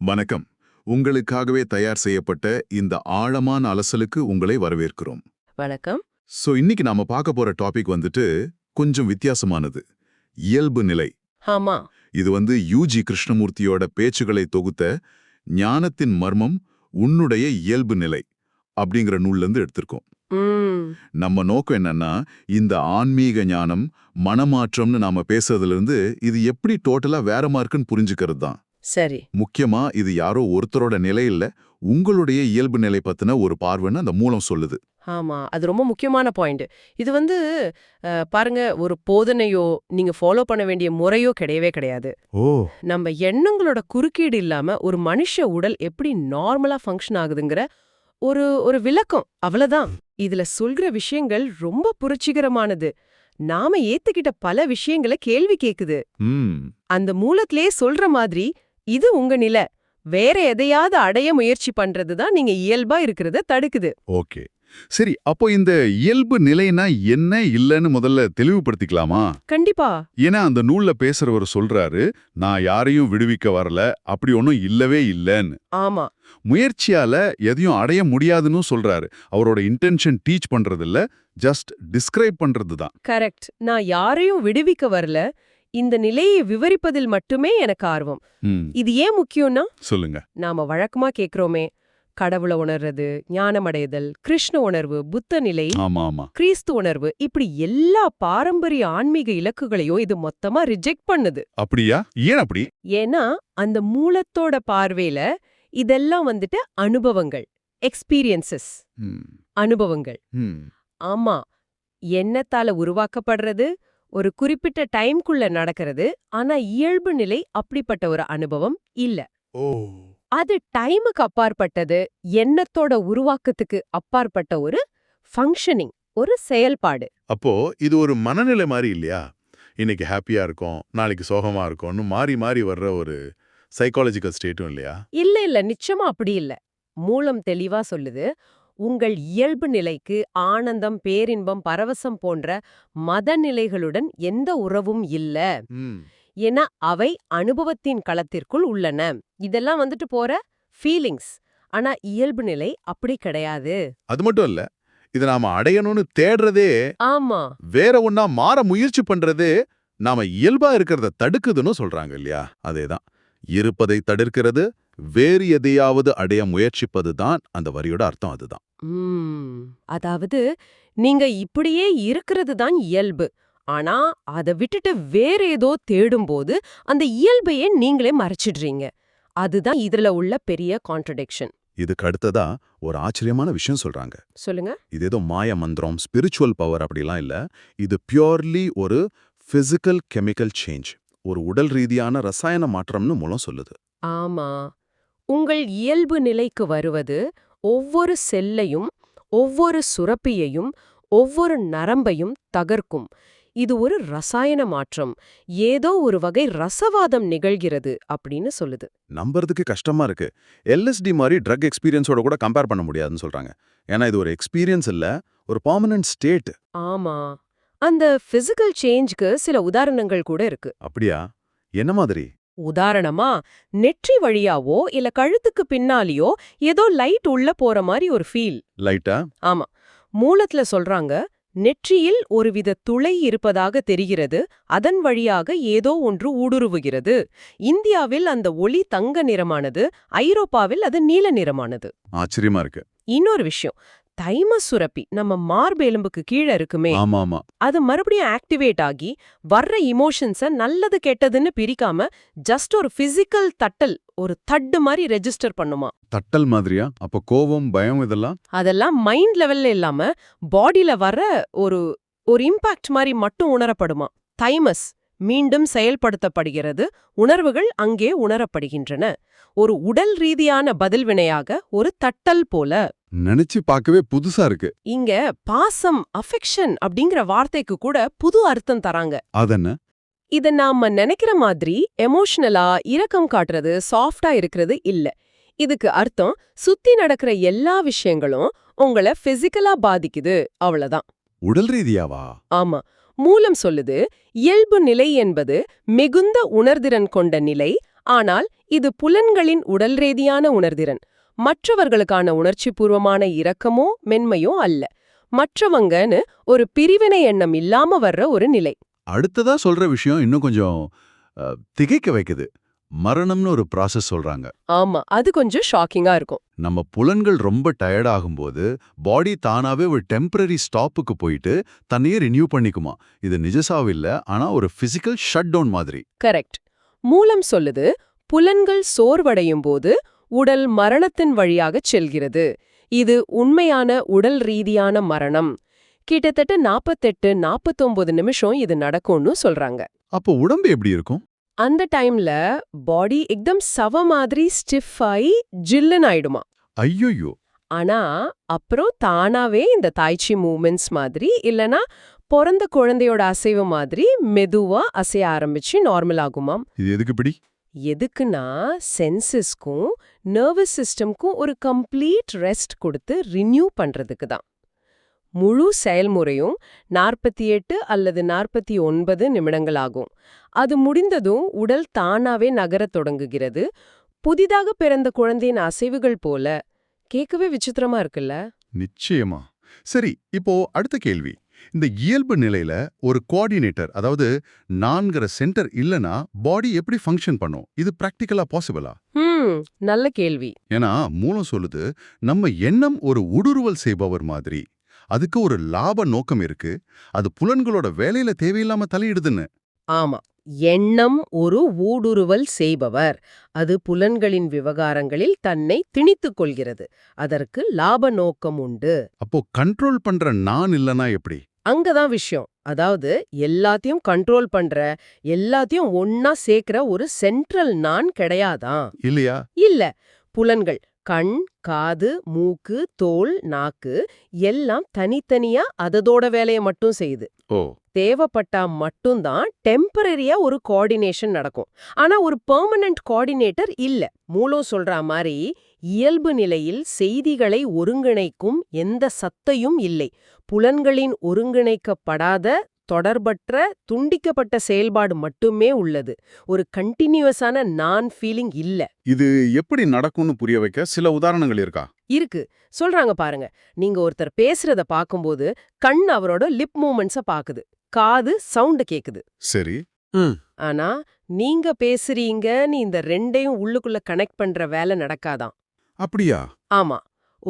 வணக்கம். உங்களுக்காகவே தயார் செய்யப்பட்ட இந்த ஆழமான அலசலுக்கு உங்களை வரவேற்கிறோம். வணக்கம். சோ இன்னைக்கு நாம பார்க்க போற டாபிக் வந்துட்டு கொஞ்சம் வித்தியாசமானது. இயல்பு நிலை. ஆமா. இது வந்து யூஜி கிருஷ்ணமூர்த்தியோட பேச்சுகளை தொகுத்த ஞானத்தின் மர்மம் உன்னுடைய இயல்பு நிலை அப்படிங்கிற நூல்ல இருந்து எடுத்திருக்கோம் நம்ம நோக்கம் என்னன்னா இந்த ஆன்மீக ஞானம் மனமாற்றம்னு நாம பேசுறதுல இருந்து இது எப்படி டோட்டலா வேற மார்க்குன்னு புரிஞ்சுக்கிறது தான் சரி. முக்கியமா இது யாரோ ஒருத்தரோட நிலை இல்ல. உங்களுடைய இயல்பு நிலை பத்தின ஒரு பார்வைன்னு அந்த மூலம் சொல்லுது. ஆமா அது ரொம்ப முக்கியமான பாயிண்ட் இது வந்து பாருங்க ஒரு போதனையோ நீங்க ஃபாலோ பண்ண வேண்டிய முறையோ கிடையவே கிடையாது. ஓ. நம்ம எண்ணங்களோட குறுக்கீடு இல்லாம ஒரு மனுஷ உடல் எப்படி நார்மலா ஃபங்க்ஷன் ஆகுதுங்கிற ஒரு ஒரு விளக்கம். அவ்வளவுதான். இதுல சொல்கிற விஷயங்கள் ரொம்ப புரட்சிகரமானது. நாம ஏத்துக்கிட்ட பல விஷயங்களை கேள்வி கேக்குது. அந்த மூலத்திலே சொல்ற மாதிரி இது உங்க நிலை. வேற எதையாவது அடைய முயற்சி பண்றதுதான் நீங்க இயல்பா இருக்கிறத தடுக்குது. ஓகே. சரி அப்போ இந்த இயல்பு நிலைனா என்ன இல்லைன்னு முதல்ல தெளிவுபடுத்திக்கலாமா? கண்டிப்பா. ஏன்னா அந்த நூல்ல பேசுறவர் சொல்றாரு நான் யாரையும் விடுவிக்க வரல அப்படி ஒன்றும் இல்லவே இல்லைன்னு. ஆமா. முயற்சியால எதையும் அடைய முடியாதுன்னு சொல்றாரு. அவரோட இன்டென்ஷன் டீச் பண்றது இல்ல ஜஸ்ட் டிஸ்கிரைப் பண்றது தான் கரெக்ட். நான் யாரையும் விடுவிக்க வரல இந்த நிலையை விவரிப்பதில் மட்டுமே எனக்கு ஆர்வம். இது ஏன் முக்கியம்னா சொல்லுங்க. நாம வழக்கமா கேக்குறோமே கடவுளை உணர்றது ஞானமடைதல் கிருஷ்ண உணர்வு புத்த நிலை கிறிஸ்து உணர்வு இப்படி எல்லா பாரம்பரிய ஆன்மீக இலக்குகளையும் இது மொத்தமா ரிஜெக்ட் பண்ணுது. அப்படியா? ஏன் அப்படி? ஏன்னா அந்த மூலத்தோட பார்வையில இதெல்லாம் வந்துட்டு அனுபவங்கள் எக்ஸ்பீரியன்சஸ் அனுபவங்கள். ஆமா எண்ணத்தால உருவாக்கப்படுறது? ஒரு குறிப்பிட்ட டைம்குள்ள நடக்கிறது ஆனா இயல்பு நிலை அப்படிப்பட்ட ஒரு அனுபவம் இல்ல. ஓ. அது டைமுக்கு அப்பாற்பட்டது எண்ணத்தோட உருவாக்கத்துக்கு அப்பாற்பட்ட ஒரு ஃபங்க்ஷனிங் ஒரு செயல்பாடு. அப்போ இது ஒரு மனநிலை மாதிரி இல்லையா? இன்னைக்கு ஹாப்பியா இருக்கும் நாளைக்கு சோகமா இருக்கும்னு மாறி மாறி வர்ற ஒரு சைக்காலஜிக்கல் ஸ்டேட்டும் இல்லையா? இல்ல இல்ல நிச்சயமா அப்படி இல்ல. மூலம் தெளிவா சொல்லுது உங்கள் இயல்பு நிலைக்கு ஆனந்தம் பேரின்பம் பரவசம் போன்ற மத நிலைகளுடன் எந்த உறவும் இல்ல. ஏன்னா அவை அனுபவத்தின் களத்திற்குள் உள்ளன. இதெல்லாம் வந்துட்டு போற ஃபீலிங்ஸ் ஆனா இயல்பு நிலை அப்படி கிடையாது. அது மட்டும் இல்ல இதை நாம அடையணும்னு தேடுறதே ஆமா. வேற ஒண்ணா மாற முயற்சி பண்றதே நாம இயல்பா இருக்கிறத தடுக்குதுன்னு சொல்றாங்க இல்லையா? அதேதான். இருப்பதை தடுக்கிறது வேறு எதையாவது அடைய முயற்சிப்பது தான் அந்த வரியோட அர்த்தம் அதுதான். அதாவது நீங்க இப்படியே இருக்கிறது தான் இயல்பு. ஆனா அதை விட்டுட்டு வேற ஏதோ தேடும்போது அந்த இயல்பையே நீங்களே மறைச்சிடுறீங்க. அதுதான் இதுல உள்ள பெரிய கான்ட்ரடிக்ஷன் இதுக்கு அடுத்ததா ஒரு ஆச்சரியமான விஷயம் சொல்றாங்க. சொல்லுங்க. இது ஏதோ மாய மந்திரம் ஸ்பிரிச்சுவல் பவர் அப்படிலாம் இல்ல. இது பியூர்லி ஒரு பிசிக்கல் கெமிக்கல் சேஞ்ச் ஒரு உடல் ரீதியான ரசாயன மாற்றம்னு மூலம் சொல்லுது. ஆமா. உங்கள் இயல்பு நிலைக்கு வருவது ஒவ்வொரு செல்லையும் ஒவ்வொரு சுரப்பியையும் ஒவ்வொரு நரம்பையும் தகர்க்கும். இது ஒரு ரசாயன மாற்றம். ஏதோ ஒரு வகை ரசவாதம் நிகழ்கிறது அப்படின்னு சொல்லுது. நம்புறதுக்கு கஷ்டமா இருக்கு. எல்எஸ்டி மாதிரி ட்ரக் எக்ஸ்பீரியன்ஸோட கூட கம்பேர் பண்ண முடியாதுன்னு சொல்றாங்க. ஏன்னா இது ஒரு எக்ஸ்பீரியன்ஸ் இல்ல ஒரு பர்மனன்ட் ஸ்டேட் ஆமா. அந்த பிசிக்கல் சேஞ்ச்க்கு சில உதாரணங்கள் கூட இருக்கு. அப்படியா? என்ன மாதிரி? உதாரணமா நெற்றி வழியாவோ இல்ல கழுத்துக்கு பின்னாலேயோ ஏதோ லைட் உள்ள போற மாதிரி ஒரு ஃபீல் லைட்டா? ஆமா. மூலத்துல சொல்றாங்க நெற்றியில் ஒருவித துளை இருப்பதாக தெரிகிறது அதன் வழியாக ஏதோ ஒன்று ஊடுருவுகிறது. இந்தியாவில் அந்த ஒளி தங்க நிறமானது ஐரோப்பாவில் அது நீல நிறமானது. ஆச்சரியமா இருக்கு. இன்னொரு விஷயம் தைமஸ் சுரப்பி நம்ம மார்பெலும்புக்கு கீழே இருக்குமே அது மறுபடியும் ஆக்டிவேட் ஆகி வர்ற இமோஷன்ஸ நல்லது கெட்டதுன்னு பிரிக்காம ஜஸ்ட் ஒரு பிசிக்கல் தட்டல் ஒரு தட்டு மாதிரி ரெஜிஸ்டர் பண்ணுமா. தட்டல் மாதிரியா? அப்ப கோபம் பயம் இதெல்லாம்? அதெல்லாம் மைண்ட் லெவல்ல இல்லாம பாடியில வர்ற ஒரு ஒரு இம்பாக்ட் மாதிரி மட்டும் உணரப்படுமா. தைமஸ் மீண்டும் செயல்படுத்தப்படுகிறது உணர்வுகள் அங்கே உணரப்படுகின்றன. ஒரு உடல் ரீதியான பதில்வினையாக ஒரு தட்டல் போல. நினைச்சு பார்க்கவே புதுசா இருக்கு. இங்க பாசம் அஃபெக்ஷன் அப்படிங்கிற வார்த்தைக்கு கூட புது அர்த்தம் தராங்க. அதென்ன? இத நாம நினைக்கிற மாதிரி எமோஷனலா இரக்கம் காட்டுறது சாஃப்டா இருக்கிறது இல்ல. இதுக்கு அர்த்தம் சுத்தி நடக்கிற எல்லா விஷயங்களும் உங்கள பிசிக்கலா பாதிக்குது அவ்வளவுதான். உடல் ரீதியாவா? ஆமா. மூலம் சொல்லுது இயல்பு நிலை என்பது மிகுந்த உணர்திறன் கொண்ட நிலை ஆனால் இது புலன்களின் உடல் ரீதியான உணர்திறன். மற்றவர்களுக்கான உணர்ச்சிபூர்வமான இரக்கமோ மென்மையோ அல்ல. மற்றவங்கன்னு ஒரு பிரிவினை எண்ணம் இல்லாம வர்ற ஒரு நிலை. அடுத்ததா சொல்ற விஷயம் இன்னும் கொஞ்சம் திகைக்க வைக்குது. மரணம்னு ஒரு ப்ராசஸ் சொல்றாங்க. ஆமா அது கொஞ்சம் ஷாக்கிங்கா இருக்கும். நம்ம புலன்கள் ரொம்ப டயர்ட் ஆகும்போது பாடி தானாவே ஒரு டெம்பரரி ஸ்டாப்புக்கு போயிட்டு தன்னையே ரினியூ பண்ணிக்குமா. இது நிஜசாவு இல்ல ஆனா ஒரு பிசிக்கல் ஷட் டவுன் மாதிரி. கரெக்ட் மூலம் சொல்லுது புலன்கள் சோர்வடையும் போது உடல் மரணத்தின் வழியாகச் செல்கிறது. இது உண்மையான உடல் ரீதியான மரணம். கிட்டத்தட்ட நாப்பத்தெட்டு நாப்பத்தொன்பது நிமிஷம் இது நடக்கும்னு சொல்றாங்க. அப்போ உடம்பு எப்படி இருக்கும்? அந்த டைம்ல பாடி எக்தம் சவ மாதிரி ஸ்டிஃப் ஆகி ஜில்லுன்னு ஆயிடுமா. ஐயோயோ. ஆனா அப்புறம் தானாவே இந்த தாய்ச்சி மூமெண்ட்ஸ் மாதிரி இல்லனா பிறந்த குழந்தையோட அசைவு மாதிரி மெதுவா அசைய ஆரம்பிச்சு நார்மல் ஆகுமாம். இது எதுக்கு இப்படி? எதுக்குன்னா சென்சஸ்க்கும் நர்வஸ் சிஸ்டம்க்கும் ஒரு கம்ப்ளீட் ரெஸ்ட் கொடுத்து ரினியூ பண்றதுக்கு தான். முழு செயல்முறையும் நாற்பத்தி எட்டு அல்லது நாற்பத்தி ஒன்பது நிமிடங்கள் ஆகும் அது முடிந்ததும் உடல் தானாவே நகரத் தொடங்குகிறது. புதிதாக பிறந்த குழந்தையின் அசைவுகள் போல. கேட்கவே விசித்திரமா இருக்குல்ல? நிச்சயமா. சரி இப்போ அடுத்த கேள்வி. இந்த இயல்பு நிலையில ஒரு கோஆர்டினேட்டர் அதாவது நான்கிற சென்டர் இல்லனா பாடி எப்படி ஃபங்க்ஷன் பண்ணும்? இது பிராக்டிக்கலா பாசிபிளா நல்ல கேள்வி. ஏன்னா மூலம் சொல்லுது நம்ம எண்ணம் ஒரு ஊடுருவல் செய்பவர் மாதிரி. அதுக்கு ஒரு லாப நோக்கம் இருக்கு. அது புலன்களோட வேலையில தேவையில்லாம தலையிடுதுன்னு. ஆமா. எண்ணம் ஒரு ஊடுருவல் செய்பவர். அது புலன்களின் விவகாரங்களில் தன்னை திணித்துக் கொள்கிறது. அதற்கு லாப நோக்கம் உண்டு. அப்போ கண்ட்ரோல் பண்ற நான் இல்லனா எப்படி? அங்கதான் விஷயம். அதாவது எல்லாத்தையும் கண்ட்ரோல் பண்ற எல்லாத்தையும் ஒன்னா சேர்க்கிற ஒரு சென்ட்ரல் நான் கிடையாதான் இல்லையா? இல்ல. புலன்கள் கண் காது மூக்கு தோல் நாக்கு எல்லாம் தனித்தனியா அததோட வேலையை மட்டும் செய்யுது. தேவைப்பட்டா மட்டும்தான் டெம்பரரியா ஒரு கோஆர்டினேஷன் நடக்கும். ஆனா ஒரு பெர்மனன்ட் கோஆர்டினேட்டர் இல்ல. மூலம் சொல்ற மாதிரி இயல்பு நிலையில் செய்திகளை ஒருங்கிணைக்கும் எந்த சத்தையும் இல்லை. புலன்களின் ஒருங்கிணைக்கப்படாத தொடர்பற்ற துண்டிக்கப்பட்ட செயல்பாடு மட்டுமே உள்ளது. ஒரு கண்டினியூவஸான நான் ஃபீலிங் இல்ல. இது எப்படி நடக்கும்னு புரிய வைக்க சில உதாரணங்கள் இருக்கா? இருக்கு. சொல்றாங்க பாருங்க. நீங்க ஒருத்தர் பேசுறத பாக்கும்போது கண் அவரோட லிப் மூமெண்ட்ஸ பாக்குது. காது சவுண்ட் கேக்குது. சரி. ஆனா நீங்க பேசுறீங்கன்னு இந்த ரெண்டையும் உள்ளுக்குள்ள கனெக்ட் பண்ற வேலை நடக்காதாம் அப்படியா? ஆமா.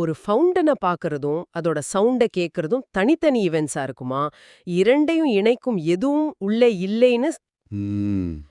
ஒரு ஃபவுண்டனை பார்க்கறதும் அதோட சவுண்ட கேட்கறதும் தனித்தனி ஈவெண்ட்ஸா இருக்குமா? இரண்டையும் இணைக்கும் எதுவும் உள்ளே இல்லைன்னு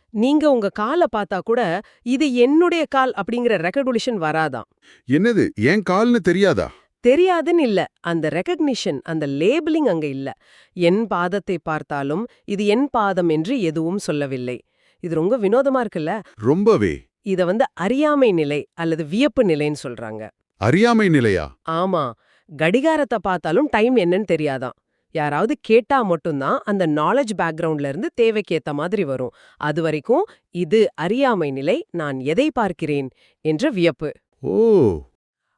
நீங்க உங்க காலை பார்த்தா கூட இது என்னுடைய கால் அப்படிங்கிற ரெக்ககுலேஷன் வராதாம். என்னது? ஏன் கால்னு தெரியாதா? தெரியாதுன்னு இல்ல. அந்த ரெகக்னிஷன் அந்த லேபிளிங் அங்க இல்ல. என் பாதத்தை பார்த்தாலும் இது என் பாதம் என்று எதுவும் சொல்லவில்லை. இது ரொம்ப வினோதமா இருக்குல்ல? ரொம்பவே. இத வந்து அறியாமை நிலை அல்லது வியப்பு நிலைன்னு சொல்றாங்க. அறியாமை நிலையா? ஆமா. கடிகாரத்தை பார்த்தாலும் டைம் என்னன்னு தெரியாதாம் யாராவது கேட்டா மட்டும்தான் அந்த நாலேஜ் பேக்ரவுண்ட்ல இருந்து தேவைக்கேத்த மாதிரி வரும். அது வரைக்கும் இது அறியாமை நிலை நான் எதை பார்க்கிறேன்? என்ற வியப்பு. ஓ!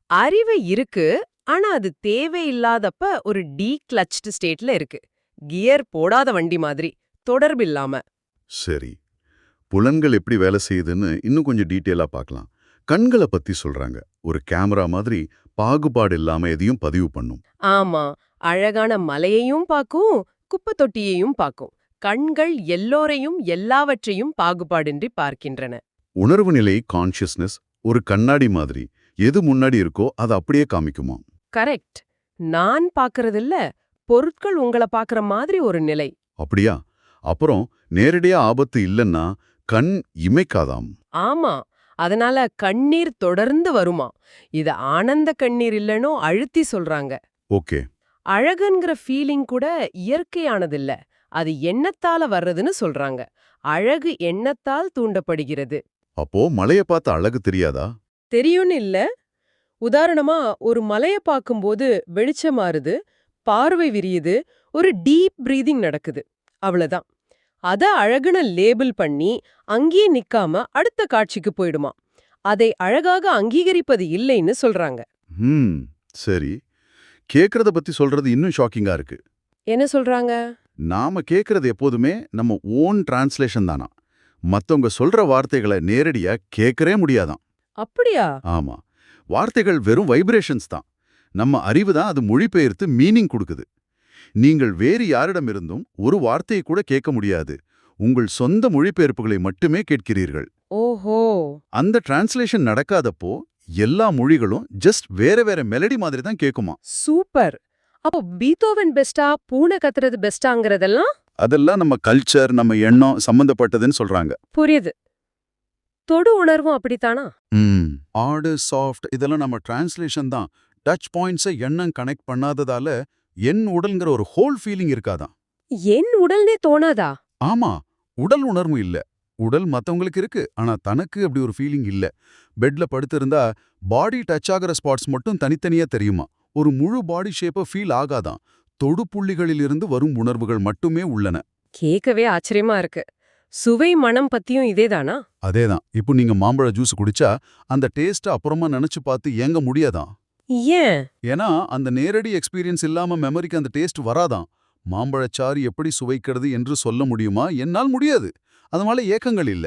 அறிவு இருக்கு ஆனா அது தேவையில்லாதப்ப ஒரு டீ கிளச்டு ஸ்டேட்ல இருக்கு. கியர் போடாத வண்டி மாதிரி தொடர்பில்லாம. சரி. புலன்கள் எப்படி வேலை செய்யுதுன்னு இன்னும் கொஞ்சம் டீட்டெயிலா பார்க்கலாம். கண்களை பத்தி சொல்றாங்க. ஒரு கேமரா மாதிரி பாகுபாடு இல்லாம எதையும் பதிவு பண்ணும். ஆமா. அழகான மலையையும் பார்க்கும் குப்பை தொட்டியையும் பார்க்கும் கண்கள் எல்லோரையும் எல்லாவற்றையும் பாகுபாடின்றி பார்க்கின்றன. உணர்வு நிலை கான்ஷியஸ்னஸ் ஒரு கண்ணாடி மாதிரி. எது முன்னாடி இருக்கோ அதை அப்படியே காமிக்குமா? கரெக்ட். நான் பார்க்கறதில்ல பொருட்கள் உங்களை பார்க்கற மாதிரி ஒரு நிலை. அப்படியா? அப்புறம் நேரடியா ஆபத்து இல்லைன்னா கண் இமைக்காதாம்? ஆமா. அதனால கண்ணீர் தொடர்ந்து வருமா? இது ஆனந்த கண்ணீர் இல்லனோ அழுத்தி சொல்றாங்க. ஓகே. அழகுங்கிற ஃபீலிங் கூட இயற்கையானதில்ல. அது எண்ணத்தால வர்றதுன்னு சொல்றாங்க. அழகு எண்ணத்தால் தூண்டப்படுகிறது. அப்போ மலைய பார்த்த அழகு தெரியாதா? தெரியும்னு இல்ல. உதாரணமா ஒரு மலைய பார்க்கும்போது வெளிச்சம் மாறுது பார்வை விரியுது ஒரு டீப் பிரீதிங் நடக்குது. அவ்வளவுதான். அத அழகுன லேபிள் பண்ணி அங்கேயே நிக்காம அடுத்த காட்சிக்கு போயிடுமா. அதை அழகாக அங்கீகரிப்பது இல்லைன்னு சொல்றாங்க. சரி. கேக்குறத பத்தி சொல்றது இன்னும் ஷாக்கிங்கா இருக்கு. என்ன சொல்றாங்க? நாம கேக்குறது எப்போதுமே நம்ம ஓன் டிரான்ஸ்லேஷன் தானா. மத்தவங்க சொல்ற வார்த்தைகளை நேரடியா கேட்கவே முடியாதாம் அப்படியா? ஆமா. வார்த்தைகள் வெறும் வைப்ரேஷன்ஸ் தான். நம்ம அறிவு தான் அது மொழிபெயர்த்து மீனிங் கொடுக்குது. நீங்கள் வேறு யாரிடமிருந்தும் ஒரு வார்த்தையை கூட கேட்க முடியாது. உங்கள் சொந்த மொழிபெயர்ப்புகளை மட்டுமே கேட்கிறீர்கள். ஓஹோ! அந்த டிரான்ஸ்லேஷன் நடக்காதப்போ எல்லா மொழிகளும் ஜஸ்ட் வேற வேற மெலடி மாதிரி தான் கேட்குமா? சூப்பர்! அப்போ பீத்தோவன் பெஸ்டா பூனை கத்துறது பெஸ்டாங்கிறதெல்லாம் அதெல்லாம் நம்ம கல்ச்சர் நம்ம எண்ணம் சம்பந்தப்பட்டதுன்னு சொல்றாங்க. புரியுது. தொடு உணர்வும் அப்படித்தானா? ம். ஆடு சாஃப்ட் இதெல்லாம் நம்ம டிரான்ஸ்லேஷன் தான். டச் பாயிண்ட்ஸை எண்ணம் கனெக்ட் பண்ணாததால என் உடல்ங்கிற ஒரு ஹோல் ஃபீலிங் இருக்காதான். என் உடல்னே தோணாதா? ஆமா உடல் உணர்வும் இல்ல. உடல் மத்தவங்களுக்கு இருக்கு ஆனா தனக்கு அப்படி ஒரு ஃபீலிங் இல்ல. பெட்ல படுத்திருந்தா பாடி டச் ஆகிற ஸ்பாட்ஸ் மட்டும் தனித்தனியா தெரியுமா? ஒரு முழு பாடி ஷேப்ப ஃபீல் ஆகாதான். தொடு புள்ளிகளிலிருந்து வரும் உணர்வுகள் மட்டுமே உள்ளன. கேட்கவே ஆச்சரியமா இருக்கு. சுவை மனம் பத்தியும் இதேதானா? அதேதான். இப்போ நீங்க மாம்பழ ஜூஸ் குடிச்சா அந்த டேஸ்ட் அப்புறமா நினைச்சு பார்த்து ஏங்க முடியாதான்? ஏன்? ஏன்னா அந்த நேரடி எக்ஸ்பீரியன்ஸ் இல்லாம மெமரிக்கு அந்த டேஸ்ட் வராதாம். மாம்பழச்சாறு எப்படி சுவைக்கிறது என்று சொல்ல முடியுமா? என்னால் முடியாது. அதனால ஏக்கங்கள் இல்ல.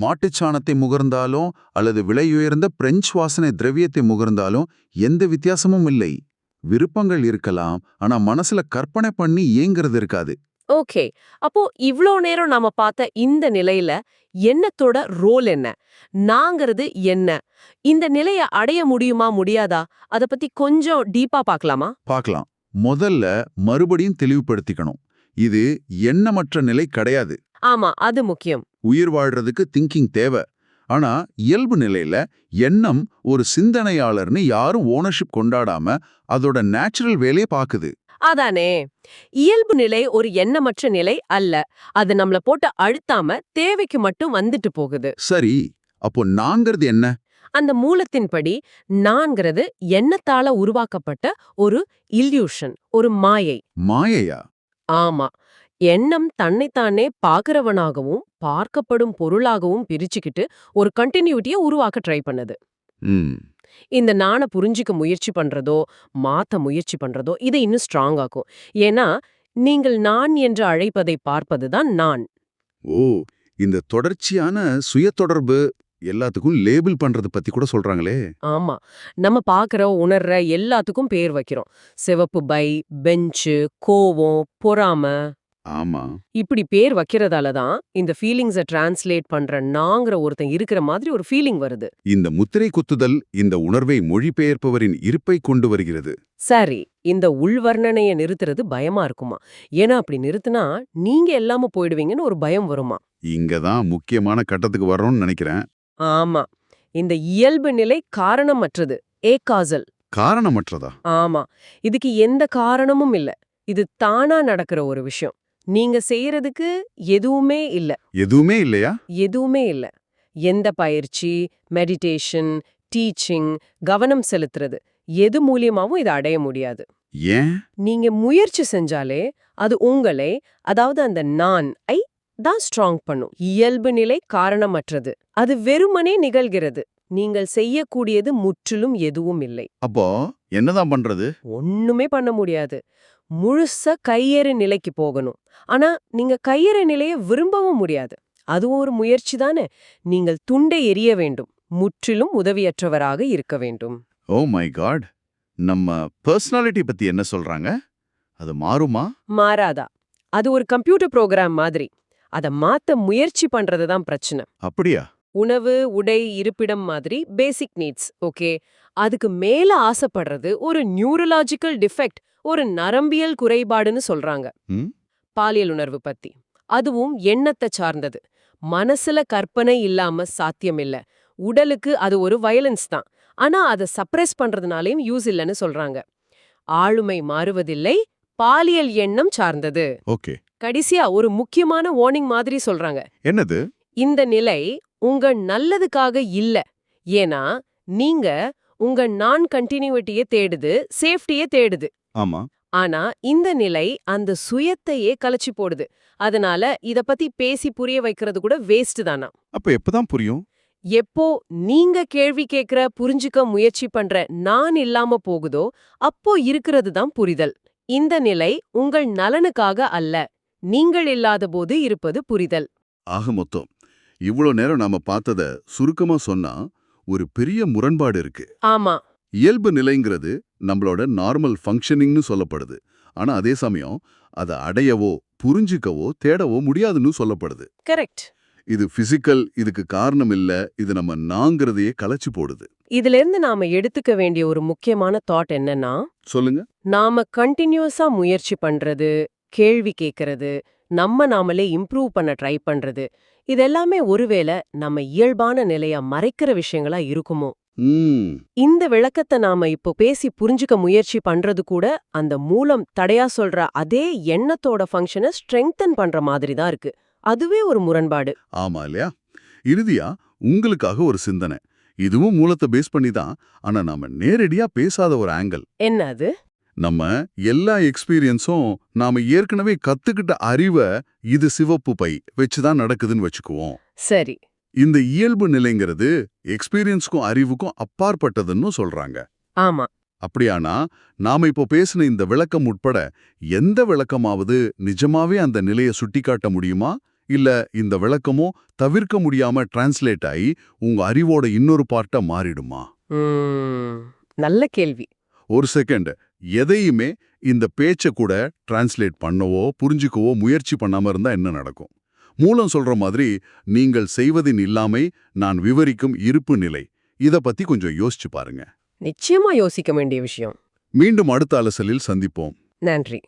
மாட்டுச்சாணத்தை முகர்ந்தாலும் அல்லது விலையுயர்ந்த பிரெஞ்சு வாசனை திரவியத்தை முகர்ந்தாலும் எந்த வித்தியாசமும் இல்லை. விருப்பங்கள் இருக்கலாம் ஆனா மனசுல கற்பனை பண்ணி ஏங்கிறது இருக்காது. ஓகே. அப்போ இவ்ளோ நேரம் நாம பார்த்த இந்த நிலையில எண்ணத்தோட ரோல் என்ன? நாங்கிறது என்ன? இந்த நிலைய அடைய முடியுமா முடியாதா? அத பத்தி கொஞ்சம் டீப்பா பார்க்கலாமா? பார்க்கலாம். முதல்ல மறுபடியும் தெளிவுபடுத்திக்கணும். இது எண்ணமற்ற நிலை கிடையாது. ஆமா அது முக்கியம். உயிர் வாழ்றதுக்கு திங்கிங் தேவை. ஆனா இயல்பு நிலையில எண்ணம் ஒரு சிந்தனையாளர்னு யாரும் ஓனர்ஷிப் கொண்டாடாம அதோட நேச்சுரல் வேலையை பாக்குது அதானே? இயல்பு நிலை ஒரு எண்ணமற்ற நிலை அல்ல. அது நம்மள போட்டு அழுத்தாம தேவைக்கு மட்டும் வந்துட்டு போகுது. சரி அப்போ நாங்கிறது என்ன? அந்த மூலத்தின்படி நான்கிறது எண்ணத்தால உருவாக்கப்பட்ட ஒரு இல்யூஷன் ஒரு மாயை. மாயையா? ஆமா. எண்ணம் தன்னைத்தானே பார்க்கறவனாகவும் பார்க்கப்படும் பொருளாகவும் பிரிச்சுக்கிட்டு ஒரு கண்டினியூட்டிய உருவாக்க ட்ரை பண்ணுது. இந்த நாண புரிஞ்சிக்க முயற்சி பண்றதோ மாத்த முயற்சி பண்றதோ இதை இன்னும் ஸ்ட்ராங் ஆக்கும். ஏன்னா நீங்கள் நான் என்று அழைப்பதை பார்ப்பதுதான் நான். ஓ இந்த தொடர்ச்சியான சுய தொடர்பு எல்லாத்துக்கும் லேபிள் பண்றது பத்தி கூட சொல்றாங்களே. ஆமா. நம்ம பார்க்கற உணர்ற எல்லாத்துக்கும் பேர் வைக்கிறோம். சிவப்பு பை பெஞ்சு கோவம் பொறாம. ஆமா. இப்படி பேர் வைக்கிறதால தான் இந்த ஃபீலிங்ஸை டிரான்ஸ்லேட் பண்ற நாங்கிற ஒருத்தன் இருக்கிற மாதிரி ஒரு ஃபீலிங் வருது. இந்த முத்திரை குத்துதல் இந்த உணர்வை மொழிபெயர்ப்பவரின் இருப்பை கொண்டு வருகிறது. சரி இந்த உள்வர்ணனைய நிறுத்துறது பயமா இருக்குமா? ஏன்னா அப்படி நிறுத்தினா நீங்க எல்லாம போயிடுவீங்கன்னு ஒரு பயம் வருமா? இங்கதான் முக்கியமான கட்டத்துக்கு வர்றோம்னு நினைக்கிறேன். ஆமா. இந்த இயல்பு நிலை காரணமற்றது ஏ காசல். காரணமற்றதா? ஆமா. இதுக்கு எந்த காரணமும் இல்ல. இது தானா நடக்கிற ஒரு விஷயம். நீங்க செய்யறதுக்கு எதுவுமே இல்ல. எதுவுமே இல்லையா? எதுவுமே இல்ல. எந்த பயிற்சி மெடிடேஷன் டீச்சிங் கவனம் செலுத்துறது எது மூலியமாவும் இதை அடைய முடியாது. ஏன்? நீங்க முயற்சி செஞ்சாலே அது உங்களை அதாவது அந்த நான் ஐ தான் ஸ்ட்ராங் பண்ணும். இயல்பு நிலை காரணமற்றது. அது வெறுமனே நிகழ்கிறது. நீங்கள் செய்யக்கூடியது முற்றிலும் எதுவும் இல்லை. அப்போ என்னதான் பண்றது? ஒண்ணுமே பண்ண முடியாது. முழுச கையேறு நிலைக்கு போகணும். ஆனா நீங்க கையேறு நிலையை விரும்பவும் முடியாது. அதுவும் ஒரு முயற்சி தானே. நீங்கள் துண்டை எரிய வேண்டும். முற்றிலும் உதவியற்றவராக இருக்க வேண்டும். ஓ மை காட் நம்ம பர்சனாலிட்டி பத்தி என்ன சொல்றாங்க? அது மாறுமா? மாறாதா. அது ஒரு கம்ப்யூட்டர் புரோகிராம் மாதிரி. அத மாத்த முயற்சி பண்றது தான் பிரச்சனை. அப்படியா? உணவு உடை இருப்பிடம் மாதிரி பேசிக் நீட்ஸ் ஓகே அதுக்கு மேல ஆசைப்படுறது ஒரு நியூரலாஜிக்கல் டிஃபெக்ட் ஒரு நரம்பியல் குறைபாடுன்னு சொல்றாங்க? பாலியல் உணர்வு பத்தி. அதுவும் எண்ணத்தை சார்ந்தது. மனசுல கற்பனை இல்லாம சாத்தியமில்ல உடலுக்கு அது ஒரு வயலன்ஸ் தான். ஆனா அதை சப்ரெஸ் பண்றதுனாலையும் யூஸ் இல்லைன்னு சொல்றாங்க. ஆளுமை மாறுவதில்லை பாலியல் எண்ணம் சார்ந்தது. ஓகே. கடைசியா ஒரு முக்கியமான வார்னிங் மாதிரி சொல்றாங்க. என்னது? இந்த நிலை உங்க நல்லதுக்காக இல்ல. ஏன்னா நீங்க உங்க நான் கண்டினியூட்டியை தேடுது சேஃப்டியை தேடுது. ஆமா. ஆனா இந்த நிலை அந்த சுயத்தையே கலைச்சு போடுது. அதனால இத பத்தி பேசி புரிய வைக்கிறது கூட வேஸ்ட் தானா. அப்ப எப்பதான் புரியும்? எப்போ நீங்க கேள்வி கேக்குற புரிஞ்சுக்க முயற்சி பண்ற நான் இல்லாம போகுதோ அப்போ இருக்கிறது தான் புரிதல். இந்த நிலை உங்கள் நலனுக்காக அல்ல. நீங்கள் இல்லாத போது இருப்பது புரிதல். ஆக மொத்தம் இவ்வளோ நேரம் நாம பார்த்தத சுருக்கமா சொன்னா ஒரு பெரிய முரண்பாடு இருக்கு. ஆமா. இயல்பு நிலைங்கிறது நம்மளோட நார்மல் ஃபங்க்ஷனிங்னு சொல்லப்படுது. ஆனா அதே சமயம் அதை அடையவோ புரிஞ்சிக்கவோ தேடவோ முடியாதுன்னு சொல்லப்படுது. கரெக்ட் இது பிசிக்கல் இதுக்கு காரணம் இல்ல இது நம்ம நாங்கிறதையே கலைச்சு போடுது. இதுல இருந்து நாம எடுத்துக்க வேண்டிய ஒரு முக்கியமான தாட் என்னன்னா சொல்லுங்க. நாம கண்டினியூஸா முயற்சி பண்றது கேள்வி கேட்கறது நம்ம நாமளே இம்ப்ரூவ் பண்ண ட்ரை பண்றது. இதெல்லாமே ஒருவேளை நம்ம இயல்பான நிலைய மறைக்கிற விஷயங்களா இருக்குமோ? இந்த விளக்கத்தை நாம இப்போ பேசி புரிஞ்சுக்க முயற்சி பண்றது கூட அந்த மூலம் தடையா சொல்ற அதே எண்ணத்தோட ஃபங்க்ஷனை ஸ்ட்ரெங்தன் பண்ற மாதிரி தான் இருக்கு. அதுவே ஒரு முரண்பாடு. ஆமா இல்லையா? இறுதியா உங்களுக்காக ஒரு சிந்தனை. இதுவும் மூலத்தை பேஸ் பண்ணி தான். ஆனா நாம நேரடியா பேசாத ஒரு ஆங்கிள் என்ன அது நம்ம எல்லா எக்ஸ்பீரியன்ஸும் நாம ஏற்கனவே கத்துக்கிட்ட அறிவை இது சிவப்பு பை வச்சுதான் நடக்குதுன்னு வச்சுக்குவோம். சரி. இந்த இயல்பு நிலைங்கிறது எக்ஸ்பீரியன்ஸ்க்கும் அறிவுக்கும் அப்பாற்பட்டதுன்னு சொல்றாங்க. ஆமா. அப்படியானா நாம இப்போ பேசின இந்த விளக்கம் உட்பட எந்த விளக்கமாவது நிஜமாவே அந்த நிலையை சுட்டிக்காட்ட முடியுமா? இல்ல இந்த விளக்கமோ தவிர்க்க முடியாம டிரான்ஸ்லேட் ஆகி உங்க அறிவோட இன்னொரு பார்ட்டா மாறிடுமா? நல்ல கேள்வி. ஒரு செகண்ட் எதையுமே இந்த பேச்சை கூட டிரான்ஸ்லேட் பண்ணவோ புரிஞ்சுக்கவோ முயற்சி பண்ணாம இருந்தா என்ன நடக்கும்? மூலம் சொல்ற மாதிரி நீங்கள் செய்வதின் இல்லாமை நான் விவரிக்கும் இருப்பு நிலை. இத பத்தி கொஞ்சம் யோசிச்சு பாருங்க. நிச்சயமா யோசிக்க வேண்டிய விஷயம். மீண்டும் அடுத்த அலசலில் சந்திப்போம். நன்றி.